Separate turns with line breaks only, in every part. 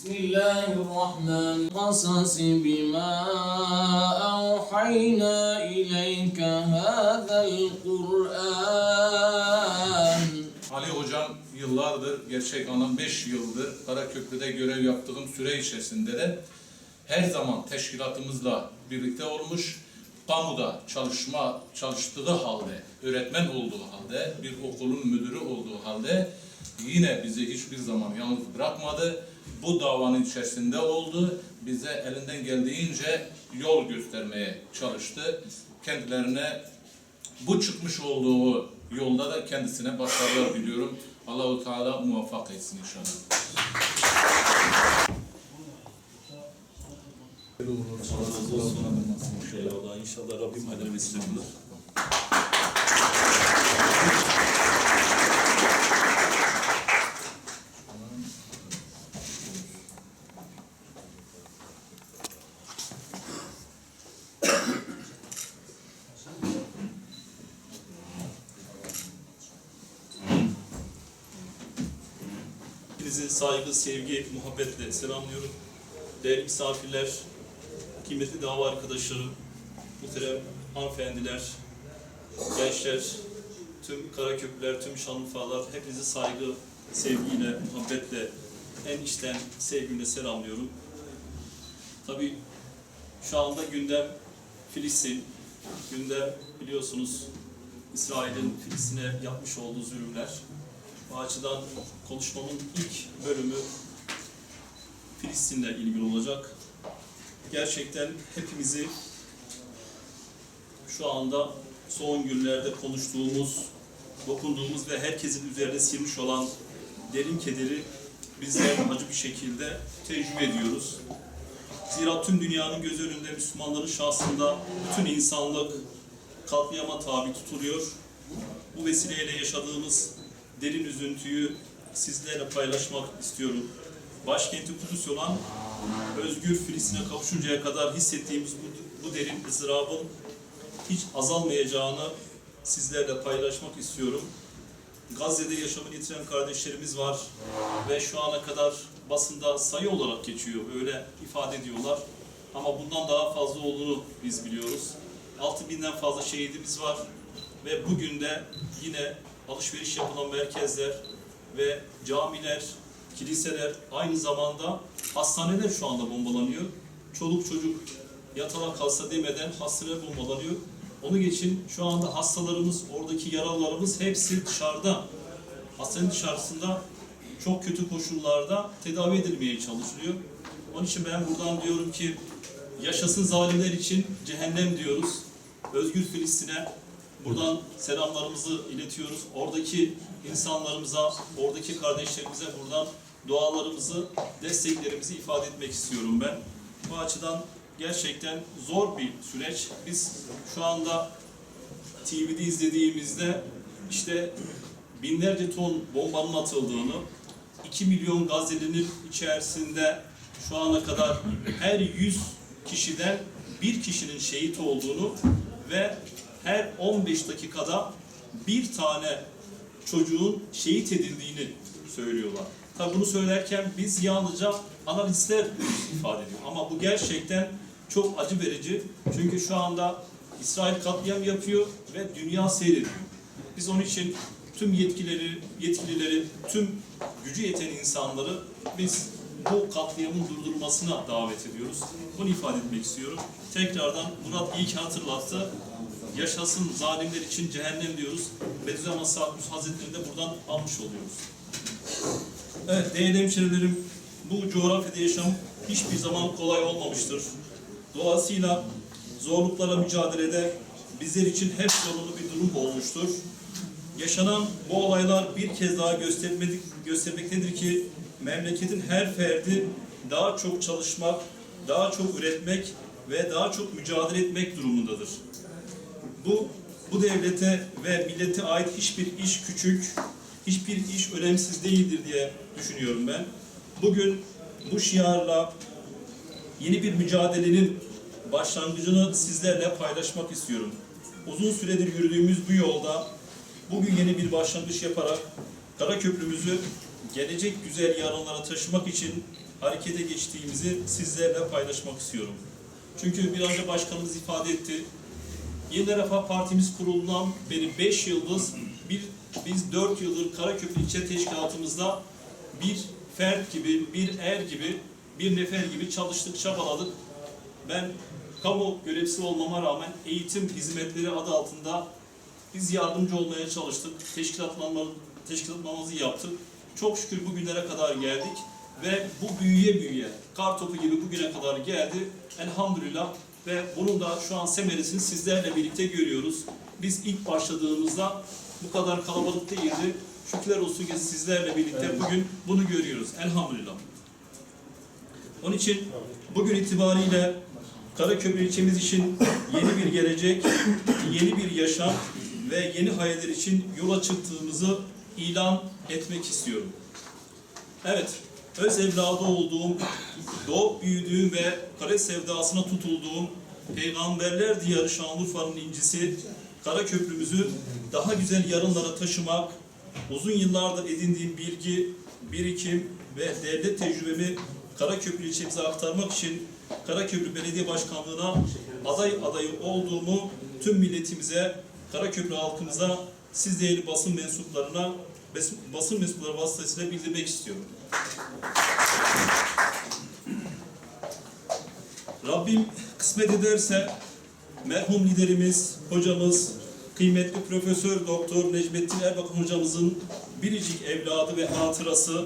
بسم الله الرحمن القصص بما أوحينا إليك هذا القرآن
Ali Hocam yıllardır, gerçek anlam 5 yıldır Karaköprü'de görev yaptığım süre içerisinde de her zaman teşkilatımızla birlikte olmuş, kamuda çalışma çalıştığı halde, öğretmen olduğu halde, bir okulun müdürü olduğu halde yine bizi hiçbir zaman yalnız bırakmadı. Bu davanın içerisinde oldu. Bize elinden geldiğince yol göstermeye çalıştı. Kendilerine bu çıkmış olduğu yolda da kendisine başarılar diliyorum. Allahu Teala muvaffak etsin inşallah.
Eyvallah inşallah Rabbim hayırlı vesile kılar. Hepinizi saygı, sevgi, muhabbetle selamlıyorum. Değerli misafirler, kıymetli dava arkadaşları, muhterem hanımefendiler, gençler, tüm Karaköprüler, tüm Şanlıurfalar, hepinizi saygı, sevgiyle, muhabbetle, en içten sevgimle selamlıyorum. Tabii şu anda gündem Filistin, gündem biliyorsunuz İsrail'in Filistin'e yapmış olduğu zulümler. Bu açıdan konuşmamın ilk bölümü Filistin'le ilgili olacak gerçekten hepimizi şu anda son günlerde konuştuğumuz, dokunduğumuz ve herkesin üzerine silmiş olan derin kederi bizler acı bir şekilde tecrübe ediyoruz. Zira tüm dünyanın göz önünde Müslümanların şahsında bütün insanlık katliama tabi tutuluyor. Bu vesileyle yaşadığımız derin üzüntüyü sizlerle paylaşmak istiyorum. Başkenti Kudüs olan özgür Filistin'e kavuşuncaya kadar hissettiğimiz bu, bu derin ızdırabın hiç azalmayacağını sizlerle paylaşmak istiyorum. Gazze'de yaşamını yitiren kardeşlerimiz var ve şu ana kadar basında sayı olarak geçiyor, öyle ifade ediyorlar. Ama bundan daha fazla olduğunu biz biliyoruz. 6000'den fazla şehidimiz var ve bugün de yine alışveriş yapılan merkezler ve camiler, kiliseler aynı zamanda hastaneler şu anda bombalanıyor. Çoluk çocuk yatala kalsa demeden hastane bombalanıyor. Onun için şu anda hastalarımız, oradaki yaralılarımız hepsi dışarıda. Hastane dışarısında çok kötü koşullarda tedavi edilmeye çalışılıyor. Onun için ben buradan diyorum ki yaşasın zalimler için cehennem diyoruz. Özgür Filistin'e buradan selamlarımızı iletiyoruz. Oradaki insanlarımıza, oradaki kardeşlerimize buradan dualarımızı, desteklerimizi ifade etmek istiyorum ben. Bu açıdan gerçekten zor bir süreç. Biz şu anda TV'de izlediğimizde işte binlerce ton bombanın atıldığını, 2 milyon Gazze'linin içerisinde şu ana kadar her 100 kişiden bir kişinin şehit olduğunu ve her 15 dakikada bir tane çocuğun şehit edildiğini söylüyorlar. Tabi bunu söylerken biz yalnızca analistler ifade ediyor. Ama bu gerçekten çok acı verici. Çünkü şu anda İsrail katliam yapıyor ve dünya seyrediyor. Biz onun için tüm yetkileri, yetkilileri, tüm gücü yeten insanları biz bu katliamın durdurulmasına davet ediyoruz. Bunu ifade etmek istiyorum. Tekrardan Murat iyi ki hatırlattı. Yaşasın zalimler için cehennem diyoruz. Bediüzzaman Sakus Hazretleri de buradan almış oluyoruz. Evet değerli hemşerilerim, bu coğrafyada yaşam hiçbir zaman kolay olmamıştır. Dolayısıyla zorluklara mücadelede bizler için hep zorunlu bir durum olmuştur. Yaşanan bu olaylar bir kez daha göstermedik, göstermektedir ki memleketin her ferdi daha çok çalışmak, daha çok üretmek ve daha çok mücadele etmek durumundadır. Bu bu devlete ve millete ait hiçbir iş küçük, hiçbir iş önemsiz değildir diye düşünüyorum ben. Bugün bu şiarla yeni bir mücadelenin başlangıcını sizlerle paylaşmak istiyorum. Uzun süredir yürüdüğümüz bu yolda bugün yeni bir başlangıç yaparak Karaköprümüzü gelecek güzel yarınlara taşımak için harekete geçtiğimizi sizlerle paylaşmak istiyorum. Çünkü bir önce başkanımız ifade etti. Yeni Refah Partimiz kurulundan beri 5 yıldız, bir, biz 4 yıldır Karaköprü ilçe teşkilatımızda bir fert gibi, bir er gibi, bir nefer gibi çalıştık, çabaladık. Ben kamu görevlisi olmama rağmen eğitim hizmetleri adı altında biz yardımcı olmaya çalıştık. Teşkilatlanma, teşkilatlamamızı yaptık. Çok şükür bugünlere kadar geldik ve bu büyüye büyüye, kar topu gibi bugüne kadar geldi. Elhamdülillah ve bunun da şu an semeresini sizlerle birlikte görüyoruz. Biz ilk başladığımızda bu kadar kalabalık değildi. Şükürler olsun ki sizlerle birlikte bugün bunu görüyoruz. Elhamdülillah. Onun için bugün itibariyle Karaköprü ilçemiz için yeni bir gelecek, yeni bir yaşam ve yeni hayaller için yola çıktığımızı ilan etmek istiyorum. Evet, öz evladı olduğum, doğup büyüdüğüm ve kare sevdasına tutulduğum Peygamberler Diyarı Şanlıurfa'nın incisi Karaköprümüzü daha güzel yarınlara taşımak, uzun yıllardır edindiğim bilgi, birikim ve devlet tecrübemi Karaköprü ilçemize aktarmak için Karaköprü Belediye Başkanlığı'na aday adayı olduğumu tüm milletimize, Karaköprü halkımıza, siz değerli basın mensuplarına, basın mensupları vasıtasıyla bildirmek istiyorum. Rabbim kısmet ederse merhum liderimiz, hocamız, kıymetli Profesör Doktor Necmettin Erbakan hocamızın biricik evladı ve hatırası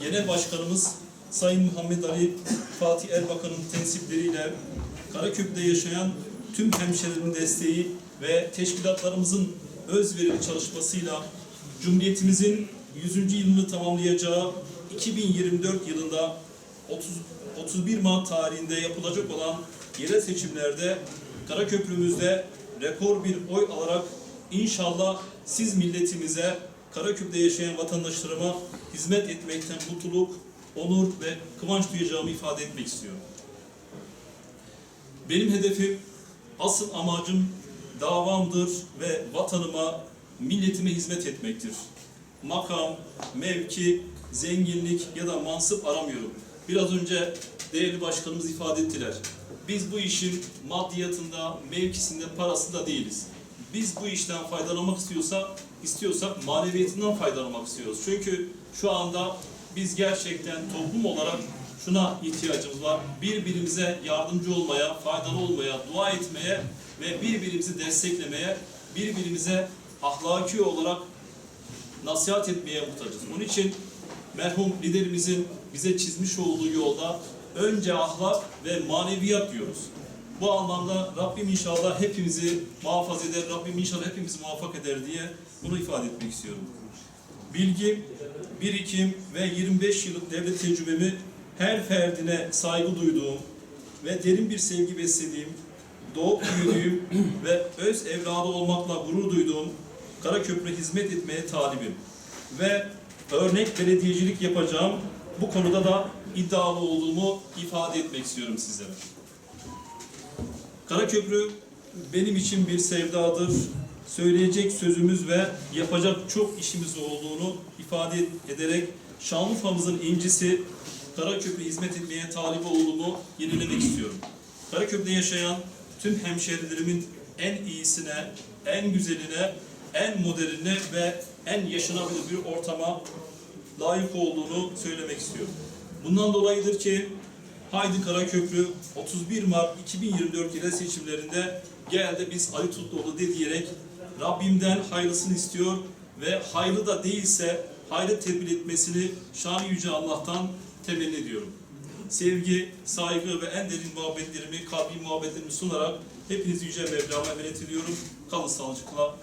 Genel Başkanımız Sayın Muhammed Ali Fatih Erbakan'ın tensipleriyle Karaköprü'de yaşayan tüm hemşehrilerin desteği ve teşkilatlarımızın özverili çalışmasıyla Cumhuriyetimizin 100. yılını tamamlayacağı 2024 yılında 30, 31 Mart tarihinde yapılacak olan yerel seçimlerde Karaköprümüzde rekor bir oy alarak inşallah siz milletimize, Karaköprü'de yaşayan vatandaşlarıma hizmet etmekten mutluluk, onur ve kıvanç duyacağımı ifade etmek istiyorum. Benim hedefim, asıl amacım davamdır ve vatanıma, milletime hizmet etmektir. Makam, mevki, zenginlik ya da mansıp aramıyorum. Biraz önce değerli başkanımız ifade ettiler. Biz bu işin maddiyatında, mevkisinde, parasında değiliz. Biz bu işten faydalanmak istiyorsa, istiyorsak maneviyatından faydalanmak istiyoruz. Çünkü şu anda biz gerçekten toplum olarak şuna ihtiyacımız var. Birbirimize yardımcı olmaya, faydalı olmaya, dua etmeye ve birbirimizi desteklemeye, birbirimize ahlaki olarak nasihat etmeye muhtacız. Onun için merhum liderimizin bize çizmiş olduğu yolda önce ahlak ve maneviyat diyoruz. Bu anlamda Rabbim inşallah hepimizi muhafaza eder, Rabbim inşallah hepimizi muvaffak eder diye bunu ifade etmek istiyorum. Bilgi, birikim ve 25 yıllık devlet tecrübemi her ferdine saygı duyduğum ve derin bir sevgi beslediğim, doğup büyüdüğüm ve öz evladı olmakla gurur duyduğum Karaköprü hizmet etmeye talibim. Ve örnek belediyecilik yapacağım. Bu konuda da iddialı olduğumu ifade etmek istiyorum sizlere. Karaköprü benim için bir sevdadır. Söyleyecek sözümüz ve yapacak çok işimiz olduğunu ifade ederek Şanlıurfa'mızın incisi Karaköprü hizmet etmeye talip olduğumu yenilemek istiyorum. Karaköprü'de yaşayan tüm hemşerilerimin en iyisine, en güzeline, en modernine ve en yaşanabilir bir ortama layık olduğunu söylemek istiyorum. Bundan dolayıdır ki Haydi Karaköprü 31 Mart 2024 yerel seçimlerinde geldi biz Ali Tutluoğlu de diyerek Rabbimden hayırlısını istiyor ve hayırlı da değilse hayrı tedbir etmesini şan yüce Allah'tan temenni ediyorum. Sevgi, saygı ve en derin muhabbetlerimi, kalbi muhabbetlerimi sunarak hepinizi yüce Mevlam'a emanet ediyorum. Kalın sağlıcakla.